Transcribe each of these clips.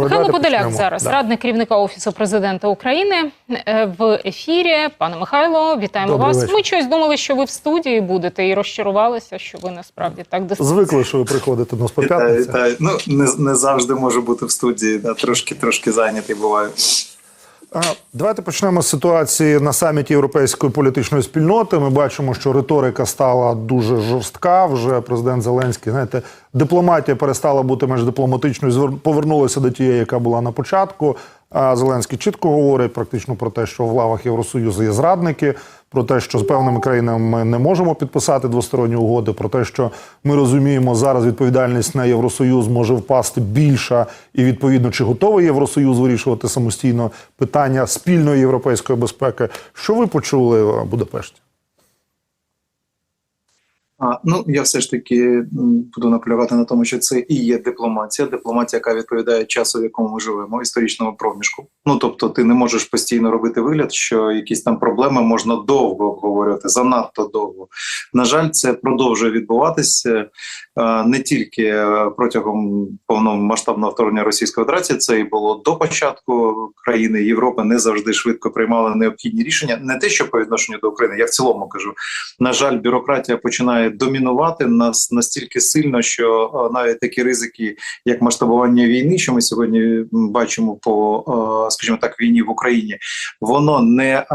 Михайло Подоляк почнемо. зараз, Да. радник керівника офісу президента України е, в ефірі. Пане Михайло, вітаємо Добрий вас. вечір. Ми щось думали, що ви в студії будете, і розчарувалися, що ви насправді так дистанційно. Звикли, що ви приходите до нас по Вітаю, вітаю. Ну не, не завжди можу бути в студії. Да, трошки трошки зайнятий буваю. Давайте почнемо з ситуації на саміті Європейської політичної спільноти. Ми бачимо, що риторика стала дуже жорстка. Вже президент Зеленський, знаєте, дипломатія перестала бути менш дипломатичною, повернулася до тієї, яка була на початку. А Зеленський чітко говорить практично про те, що в лавах Євросоюзу є зрадники, про те, що з певними країнами ми не можемо підписати двосторонні угоди, про те, що ми розуміємо, зараз відповідальність на Євросоюз може впасти більша, і відповідно, чи готовий Євросоюз вирішувати самостійно питання спільної європейської безпеки. Що ви почули в Будапешті? А, ну я все ж таки буду наполягати на тому, що це і є дипломатія. Дипломатія, яка відповідає часу, в якому ми живемо, історичному проміжку. Ну тобто, ти не можеш постійно робити вигляд, що якісь там проблеми можна довго обговорювати, занадто довго. На жаль, це продовжує відбуватися не тільки е, протягом повномасштабного вторгнення Російської Федерації. Це і було до початку країни Європи. Не завжди швидко приймали необхідні рішення. Не те, що по відношенню до України, я в цілому кажу. На жаль, бюрократія починає домінувати нас настільки сильно, що навіть такі ризики, як масштабування війни, що ми сьогодні бачимо по, скажімо так, війні в Україні, воно не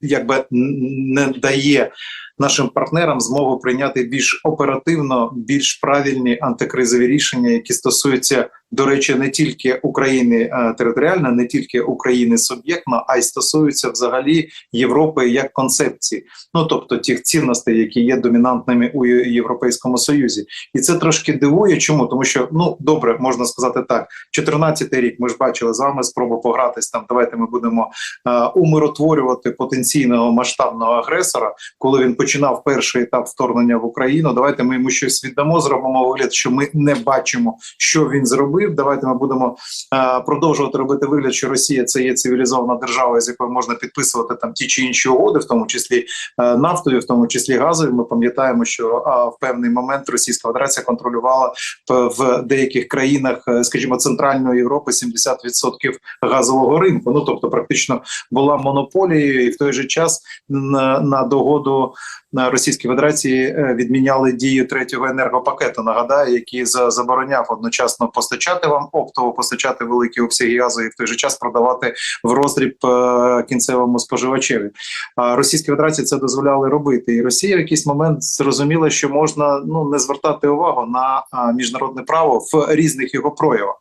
якби не дає. Нашим партнерам змогу прийняти більш оперативно, більш правильні антикризові рішення, які стосуються, до речі, не тільки України е, територіально, не тільки України суб'єктно, а й стосуються взагалі Європи як концепції ну тобто тих цінностей, які є домінантними у Європейському Союзі, і це трошки дивує. Чому тому, що ну добре, можна сказати так: 14-й рік ми ж бачили з вами спробу погратись там. Давайте ми будемо е, умиротворювати потенційного масштабного агресора, коли він починав перший етап вторгнення в Україну. Давайте ми йому щось віддамо, зробимо вигляд, що ми не бачимо, що він зробив. Давайте ми будемо е, продовжувати робити вигляд, що Росія це є цивілізована держава, з якою можна підписувати там ті чи інші угоди, в тому числі е, нафтові, в тому числі газові. Ми пам'ятаємо, що а, в певний момент Російська Федерація контролювала в деяких країнах, е, скажімо, центральної Європи 70% газового ринку. Ну тобто, практично була монополією, і в той же час на, на догоду на Російській Федерації е, відміняли дію третього енергопакету. Нагадаю, який забороняв одночасно постачати вам оптово, постачати великі обсяги газу і в той же час продавати в роздріб е, кінцевому споживачеві. А Російській Федерації це дозволяли робити, і Росія в якийсь момент зрозуміла, що можна ну не звертати увагу на міжнародне право в різних його проявах.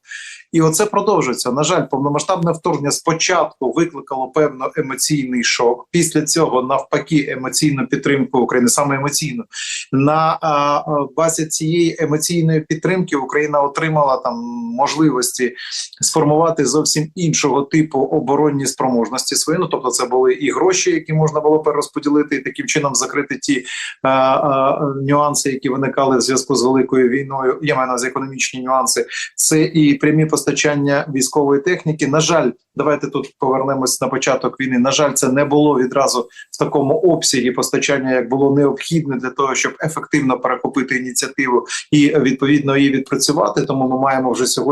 І оце продовжується. На жаль, повномасштабне вторгнення спочатку викликало певно емоційний шок. Після цього, навпаки, емоційну підтримку України, саме емоційну. На базі цієї емоційної підтримки Україна отримала там можливості сформувати зовсім іншого типу оборонні спроможності свої. Ну тобто, це були і гроші, які можна було перерозподілити, і таким чином закрити ті а, а, нюанси, які виникали в зв'язку з великою війною. Я маю на увазі економічні нюанси. Це і прямі постачання військової техніки. На жаль, давайте тут повернемось на початок війни. На жаль, це не було відразу в такому обсягі постачання, як було необхідне для того, щоб ефективно перехопити ініціативу і відповідно її відпрацювати. Тому ми маємо вже сьогодні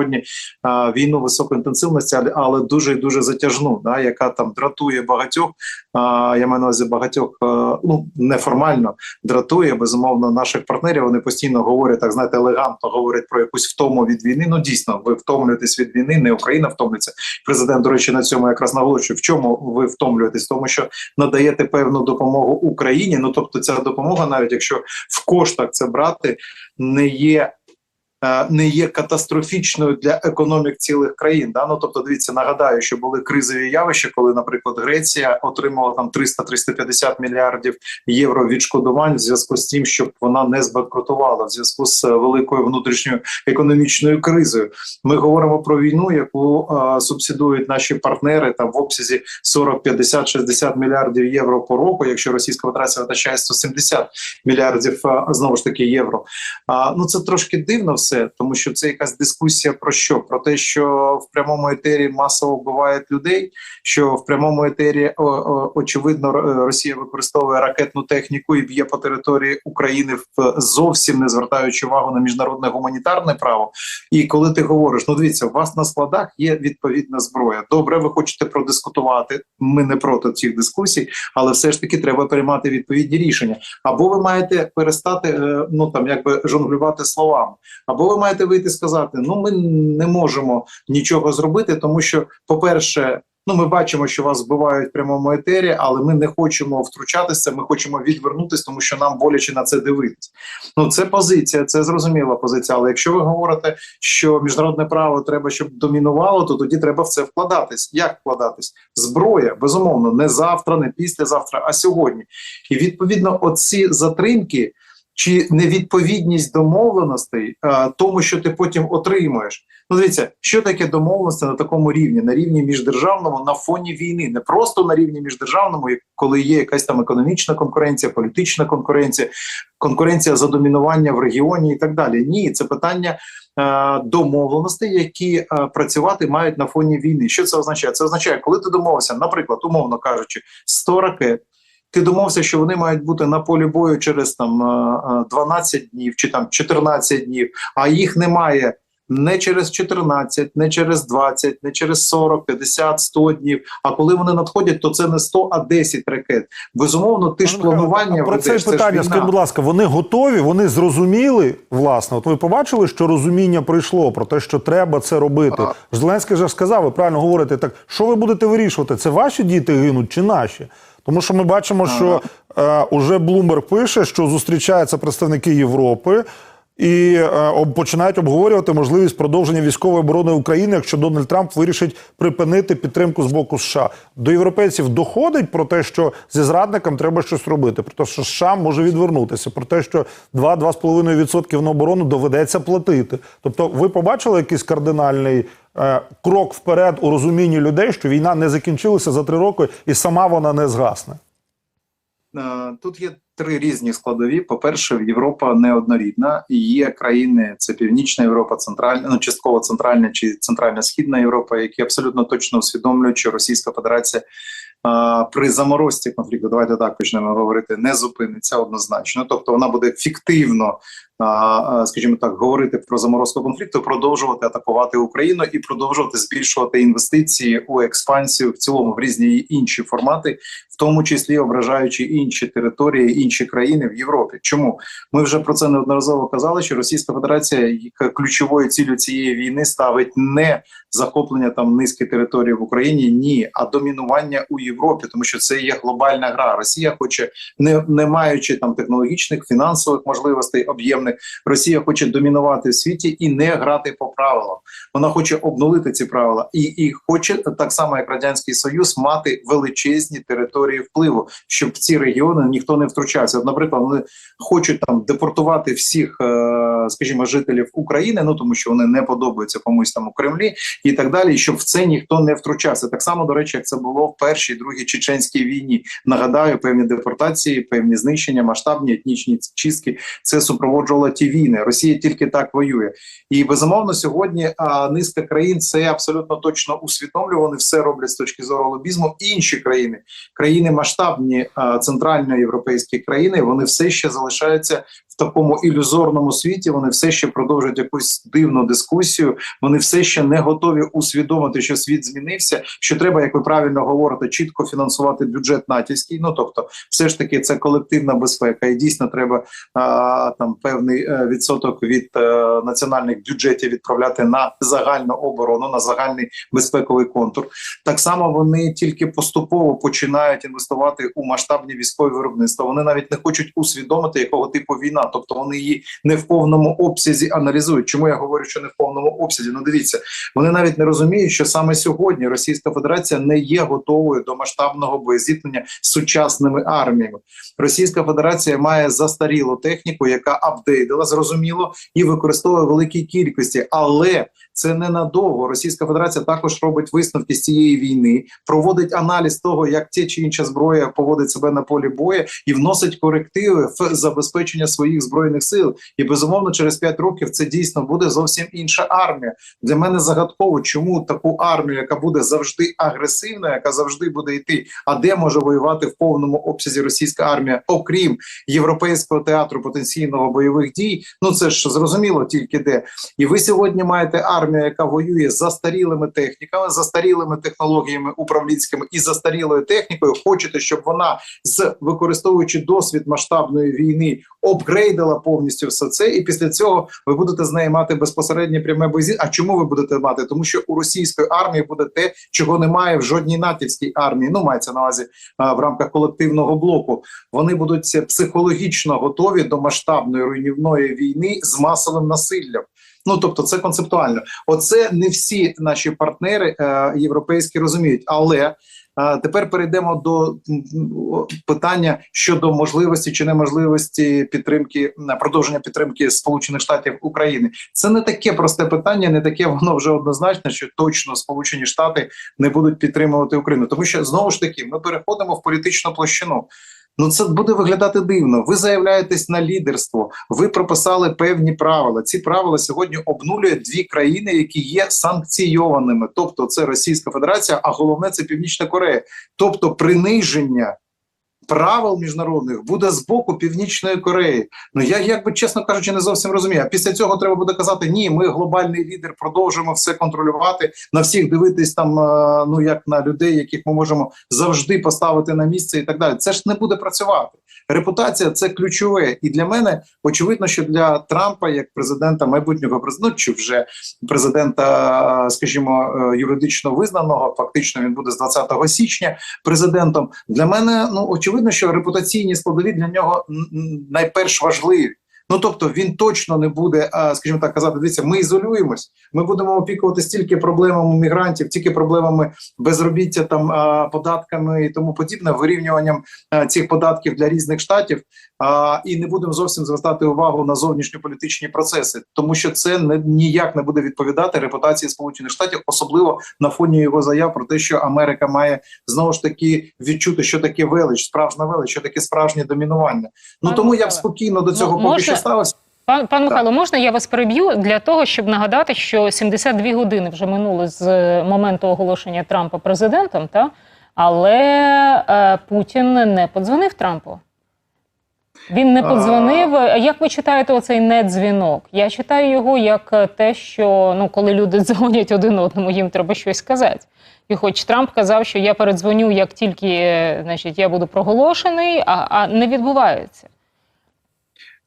а, війну високої інтенсивності, але, але дуже і дуже затяжну, да, яка там дратує багатьох. А, я маю на увазі багатьох, е, ну неформально дратує безумовно наших партнерів. Вони постійно говорять так, знаєте, елегантно говорять про якусь втому від війни. Ну дійсно, ви втомлюєтесь від війни, не Україна втомлюється. Президент, до речі, на цьому якраз наголошує. В чому ви втомлюєтесь? Тому що надаєте певну допомогу Україні. Ну тобто, ця допомога, навіть якщо в коштах це брати, не є. Е, Не є катастрофічною для економік цілих країн. Да? Ну, тобто, дивіться, нагадаю, що були кризові явища, коли, наприклад, Греція отримала там 300-350 мільярдів євро відшкодувань в зв'язку з тим, щоб вона не збанкрутувала в зв'язку з е, великою внутрішньою економічною кризою. Ми говоримо про війну, яку е, субсидують наші партнери там в обсязі 40, 50, 60 мільярдів євро по року. Якщо Російська Федерація витрачає 170 мільярдів е, знову ж таки євро. А ну це трошки дивно все. Це, тому що це якась дискусія про що? Про те, що в прямому етері масово вбивають людей, що в прямому етері очевидно Росія використовує ракетну техніку і б'є по території України в зовсім не звертаючи увагу на міжнародне гуманітарне право. І коли ти говориш, ну дивіться, у вас на складах є відповідна зброя. Добре, ви хочете продискутувати. Ми не проти цих дискусій, але все ж таки треба приймати відповідні рішення. Або ви маєте перестати е, ну там якби жонглювати словами, або ви маєте вийти і сказати: ну ми не можемо нічого зробити, тому що, по-перше. Ну, ми бачимо, що вас вбивають в прямому етері, але ми не хочемо втручатися. Ми хочемо відвернутися, тому що нам боляче на це дивитися. Ну це позиція, це зрозуміла позиція. Але якщо ви говорите, що міжнародне право треба, щоб домінувало, то тоді треба в це вкладатись. Як вкладатись? Зброя, безумовно, не завтра, не післязавтра, а сьогодні. І відповідно, оці затримки чи невідповідність домовленостей а, тому, що ти потім отримуєш. Ну, дивіться, що таке домовленості на такому рівні, на рівні міждержавному, на фоні війни, не просто на рівні міждержавному, коли є якась там економічна конкуренція, політична конкуренція, конкуренція за домінування в регіоні і так далі. Ні, це питання е, домовленостей, які е, працювати мають на фоні війни. Що це означає? Це означає, коли ти домовився, наприклад, умовно кажучи, 100 ракет. Ти домовився, що вони мають бути на полі бою через там е, е, 12 днів чи там 14 днів, а їх немає не через 14, не через 20, не через 40, 50, 100 днів. А коли вони надходять, то це не 100, а 10 ракет. Безумовно, ти ж планування про це питання. Скажіть, будь ласка, вони готові, вони зрозуміли, власне. От ви побачили, що розуміння прийшло про те, що треба це робити. Зеленський же сказав, ви правильно говорите, так що ви будете вирішувати? Це ваші діти гинуть чи наші? Тому що ми бачимо, що е, уже Блумберг пише, що зустрічаються представники Європи. І е, починають обговорювати можливість продовження військової оборони України, якщо Дональд Трамп вирішить припинити підтримку з боку США. До європейців доходить про те, що зі зрадником треба щось робити, про те, що США може відвернутися, про те, що 2-2,5% на оборону доведеться платити. Тобто, ви побачили якийсь кардинальний е, крок вперед у розумінні людей, що війна не закінчилася за три роки, і сама вона не згасне. Е, Тут є три різні складові. По-перше, Європа неоднорідна, і є країни, це Північна Європа, Центральна, ну частково Центральна чи Центральна Східна Європа, які абсолютно точно усвідомлюють, що Російська Федерація при заморозці конфлікту, давайте так почнемо говорити, не зупиниться однозначно. Тобто вона буде фіктивно, скажімо так, говорити про заморозку конфлікту, продовжувати атакувати Україну і продовжувати збільшувати інвестиції у експансію в цілому в різні інші формати, в тому числі ображаючи інші території, інші країни в Європі. Чому ми вже про це неодноразово казали? Що Російська Федерація ключовою ціллю цієї війни ставить не захоплення там низки територій в Україні, ні, а домінування у Європі, тому що це є глобальна гра. Росія хоче, не, не маючи там технологічних фінансових можливостей об'ємних, Росія хоче домінувати в світі і не грати по правилам. Вона хоче обнулити ці правила і, і хоче так само, як радянський союз, мати величезні території впливу, щоб в ці регіони ніхто не втручався. Наприклад, вони хочуть там депортувати всіх, е, скажімо, жителів України, ну тому що вони не подобаються комусь там у Кремлі і так далі, щоб в це ніхто не втручався. Так само, до речі, як це було в першій другій чеченській війні. Нагадаю, певні депортації, певні знищення, масштабні етнічні чистки. Це супроводжувало ті війни. Росія тільки так воює. І безумовно, сьогодні а, низка країн це абсолютно точно усвідомлює. Вони все роблять з точки зору лобізму. Інші країни, країни масштабні центральноєвропейські країни, вони все ще залишаються в такому ілюзорному світі. Вони все ще продовжують якусь дивну дискусію. Вони все ще не готові усвідомити, що світ змінився. Що треба, як ви правильно говорите, чітко фінансувати бюджет натівський. Ну тобто, все ж таки, це колективна безпека, і дійсно треба а, там певний е, відсоток від е, національних бюджетів відправляти на загальну оборону, на загальний безпековий контур. Так само вони тільки поступово починають інвестувати у масштабні військові виробництва. Вони навіть не хочуть усвідомити, якого типу війна, тобто вони її не в повному обсязі аналізують. Чому я говорю, що не в повному обсязі? Ну дивіться, вони навіть не розуміють, що саме сьогодні Російська Федерація не є готовою до масштабного боєзіткнення з сучасними арміями. Російська Федерація має застарілу техніку, яка апдейдила, зрозуміло, і використовує в великій кількості, але це ненадовго. Російська Федерація також робить висновки з цієї війни, проводить аналіз того, як ті чи інша зброя поводить себе на полі бою, і вносить корективи в забезпечення своїх своїх збройних сил. І безумовно, через 5 років це дійсно буде зовсім інша армія. Для мене загадково, чому таку армію, яка буде завжди агресивна, яка завжди буде йти. А де може воювати в повному обсязі російська армія, окрім європейського театру потенційного бойових дій? Ну це ж зрозуміло тільки де. І ви сьогодні маєте армію, яка воює з застарілими техніками, застарілими технологіями управлінськими і застарілою технікою. Хочете, щоб вона з використовуючи досвід масштабної війни, обгрейдила повністю все це, і після цього ви будете з нею мати безпосереднє пряме боєзі. А чому ви будете мати? Тому що у російської армії буде те, чого немає в жодній натівській армії. Ну мається на увазі а, в рамках колективного блоку. Вони будуть психологічно готові до масштабної руйнівної війни з масовим насиллям. Ну тобто, це концептуально. Оце не всі наші партнери е, європейські розуміють, але. А тепер перейдемо до питання щодо можливості чи неможливості підтримки продовження підтримки Сполучених Штатів України. Це не таке просте питання, не таке воно вже однозначно, що точно Сполучені Штати не будуть підтримувати Україну, тому що знову ж таки ми переходимо в політичну площину. Ну, це буде виглядати дивно. Ви заявляєтесь на лідерство. Ви прописали певні правила. Ці правила сьогодні обнулюють дві країни, які є санкційованими. Тобто, це Російська Федерація, а головне це Північна Корея. Тобто, приниження правил міжнародних буде з боку Північної Кореї. Ну я якби чесно кажучи, не зовсім розумію. А після цього треба буде казати: ні, ми глобальний лідер, продовжуємо все контролювати, на всіх дивитись там, е, ну як на людей, яких ми можемо завжди поставити на місце, і так далі. Це ж не буде працювати. Репутація це ключове, і для мене очевидно, що для Трампа, як президента майбутнього президента, чи вже президента, скажімо, е, юридично визнаного, фактично він буде з 20 січня президентом. Для мене ну очевидно, що репутаційні складові для нього найперш важливі. Ну тобто він точно не буде, скажімо так, казати: дивіться, ми ізолюємось. Ми будемо опікуватися тільки проблемами мігрантів, тільки проблемами безробіття, там податками і тому подібне, вирівнюванням цих податків для різних штатів. А, і не будемо зовсім звертати увагу на зовнішньополітичні процеси, тому що це не ніяк не буде відповідати репутації Сполучених Штатів, особливо на фоні його заяв про те, що Америка має знову ж таки відчути, що таке велич, справжня велич, що таке справжнє домінування. Ну Пане тому я б спокійно до цього ну, поки можна- що ставився. Пан, пан Михайло, можна я вас переб'ю для того, щоб нагадати, що 72 години вже минули з е, моменту оголошення Трампа президентом, та? але е, Путін не подзвонив Трампу. Він не подзвонив. А Як ви читаєте оцей недзвінок? Я читаю його як е, те, що ну, коли люди дзвонять один одному, їм треба щось сказати. І хоч Трамп казав, що я передзвоню, як тільки е, значить, я буду проголошений, а, а не відбувається.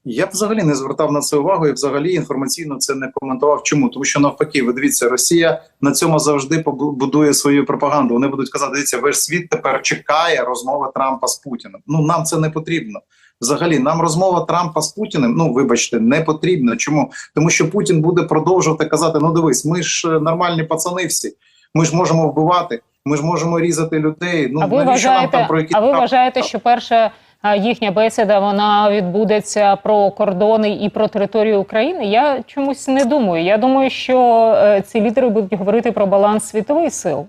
Я б взагалі не звертав на це увагу і взагалі інформаційно це не коментував. Чому? Тому що навпаки, ви дивіться, Росія на цьому завжди побу- будує свою пропаганду. Вони будуть казати, дивіться, весь світ тепер чекає розмови Трампа з Путіним. Ну нам це не потрібно. Взагалі, нам розмова Трампа з Путіним, ну вибачте, не потрібна. Чому? Тому що Путін буде продовжувати казати: ну дивись, ми ж е, нормальні пацани всі, ми ж можемо вбивати, ми ж можемо різати людей. Ну а ви навіщо нам там про які а ви вважаєте, що перша їхня бесіда вона відбудеться про кордони і про територію України? Я чомусь не думаю. Я думаю, що е, ці лідери будуть говорити про баланс світових сил.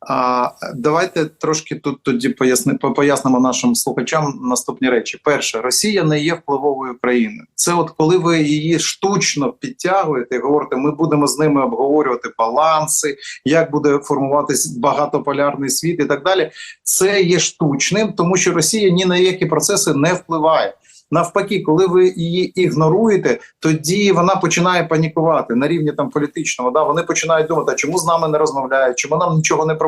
А давайте трошки тут тоді поясни пояснимо нашим слухачам наступні речі. Перше, Росія не є впливовою країною. Це от коли ви її штучно підтягуєте, і говорите, ми будемо з ними обговорювати баланси, як буде формуватись багатополярний світ і так далі. Це є штучним, тому що Росія ні на які процеси не впливає. Навпаки, коли ви її ігноруєте, тоді вона починає панікувати на рівні там політичному. Да, вони починають думати, а чому з нами не розмовляють, чому нам нічого не пропонують.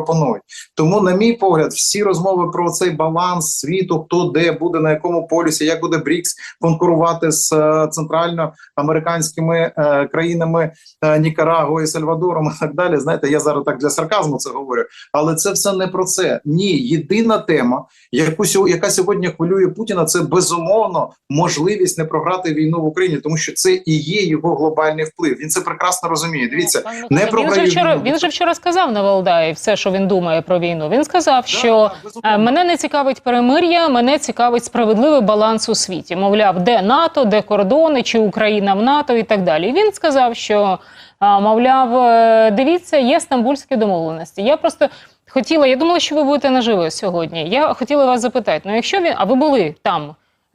Тому, на мій погляд, всі розмови про цей баланс світу, хто де буде на якому полюсі, як буде БРІКС конкурувати з е, центральноамериканськими е, країнами е, Нікарагуа і Сальвадором, і так далі. Знаєте, я зараз так для сарказму це говорю, але це все не про це. Ні, єдина тема, яку яка сьогодні хвилює Путіна, це безумовно можливість не програти війну в Україні, тому що це і є його глобальний вплив. Він це прекрасно розуміє. Дивіться, не Михайло, він же вчора. Він же вчора сказав на Валдаї все, що він думає про війну. Він сказав, що Е, Мене не цікавить перемир'я, мене цікавить справедливий баланс у світі. Мовляв, де НАТО, де кордони, чи Україна в НАТО і так далі. І Він сказав, що мовляв, е, дивіться, є стамбульські домовленості. Я просто хотіла, я думала, що ви будете наживо сьогодні. Я хотіла вас запитати: ну, якщо він, а ви були там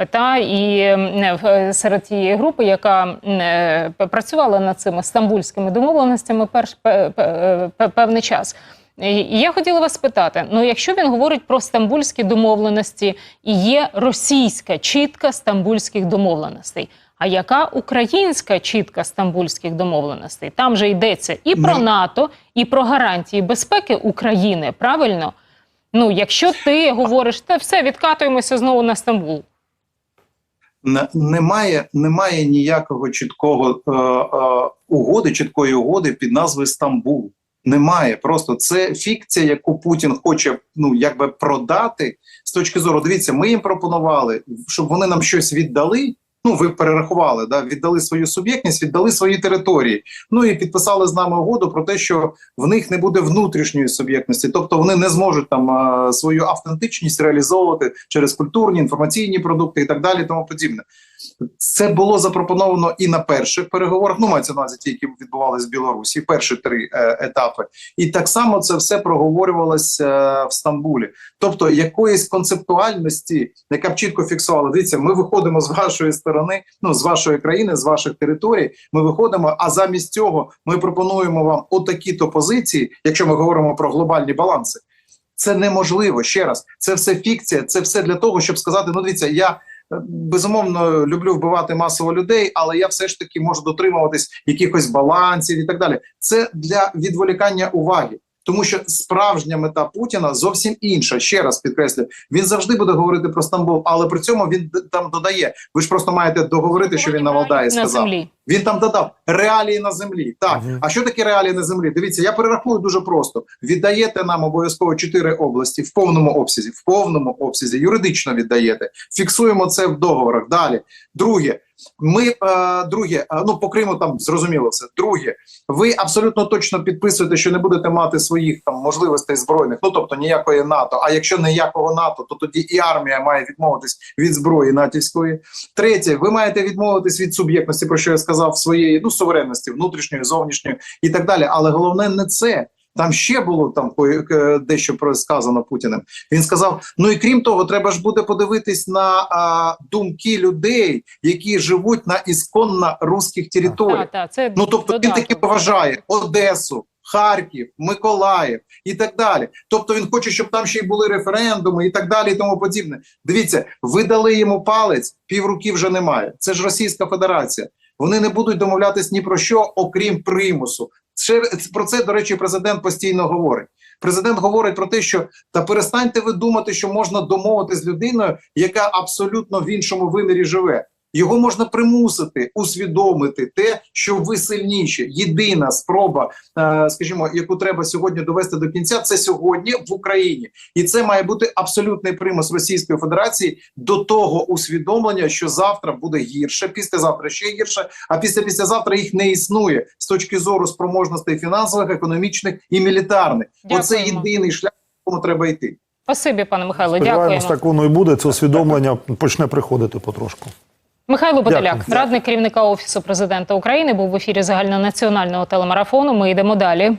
Та і в- серед тієї групи, яка м, е, працювала над цими стамбульськими домовленостями перш пе- пе- пе- певний час. І я хотіла вас спитати: ну, якщо він говорить про стамбульські домовленості, і є російська чітка стамбульських домовленостей. А яка українська чітка стамбульських домовленостей? Там же йдеться і про Ну, НАТО, і про гарантії безпеки України. Правильно? Ну, якщо ти говориш, та все, відкатуємося знову на Стамбул. Немає, немає ніякого чіткого е, е, угоди, чіткої угоди під назвою Стамбул. Немає. Просто це фікція, яку Путін хоче ну якби продати з точки зору. Дивіться, ми їм пропонували, щоб вони нам щось віддали. Ну, ви перерахували, да, віддали свою суб'єктність, віддали свої території. Ну і підписали з нами угоду про те, що в них не буде внутрішньої суб'єктності, тобто вони не зможуть там свою автентичність реалізовувати через культурні інформаційні продукти і так далі, тому подібне. Це було запропоновано і на перших переговорах. Ну, мається на увазі ті, які відбувалися в Білорусі, перші три е, етапи. І так само це все проговорювалося е, в Стамбулі. Тобто, якоїсь концептуальності, яка б чітко фіксувала, дивіться, ми виходимо з вашої сторони, ну з вашої країни, з ваших територій. Ми виходимо, а замість цього ми пропонуємо вам отакі-то позиції, якщо ми говоримо про глобальні баланси. Це неможливо ще раз. Це все фікція, це все для того, щоб сказати: ну дивіться, я безумовно люблю вбивати масово людей, але я все ж таки можу дотримуватись якихось балансів і так далі. Це для відволікання уваги. Тому що справжня мета Путіна зовсім інша. Ще раз підкреслю, він завжди буде говорити про Стамбул, але при цьому він там додає. Ви ж просто маєте договорити, що він на Валдаї сказав. Він там додав реалії на землі. Так, Мгм. а що таке реалії на землі? Дивіться, я перерахую дуже просто. Віддаєте нам обов'язково чотири області в повному обсязі, в повному обсязі, юридично віддаєте. Фіксуємо це в договорах. Далі. Друге, ми е, друге, е, ну по Криму там зрозуміло все. Друге, ви абсолютно точно підписуєте, що не будете мати своїх там можливостей збройних, ну тобто ніякої НАТО. А якщо ніякого НАТО, то тоді і армія має відмовитись від зброї натівської. Третє, ви маєте відмовитись від суб'єктності, про що я сказав, своєї ну суверенності, внутрішньої, зовнішньої і так далі. Але головне не це. Там ще було там е, дещо про сказано Путіним. Він сказав: ну і крім того, треба ж буде подивитись на а, думки людей, які живуть на ісконно русських територіях. Так, так, це Ну тобто він таки поважає Одесу, Харків, Миколаїв і так далі. Тобто він хоче, щоб там ще й були референдуми і так далі, і тому подібне. Дивіться, ви дали йому палець, півруки вже немає. Це ж Російська Федерація. Вони не будуть домовлятись ні про що, окрім примусу. Ще про це, до речі, президент постійно говорить. Президент говорить про те, що та перестаньте ви думати, що можна домовитися з людиною, яка абсолютно в іншому вимірі живе. Його можна примусити усвідомити те, що ви сильніші. Єдина спроба, е, скажімо, яку треба сьогодні довести до кінця, це сьогодні в Україні, і це має бути абсолютний примус Російської Федерації до того усвідомлення, що завтра буде гірше, післязавтра ще гірше, а після післязавтра їх не існує з точки зору спроможностей фінансових, економічних і мілітарних. Оце єдиний шлях, якому треба йти. Спасибі, пане Михайло. Сподіваємось, Дякуємо. так воно і буде. Це усвідомлення почне приходити потрошку. Михайло Подоляк, радник керівника офісу президента України, був в ефірі загальнонаціонального телемарафону. Ми йдемо далі.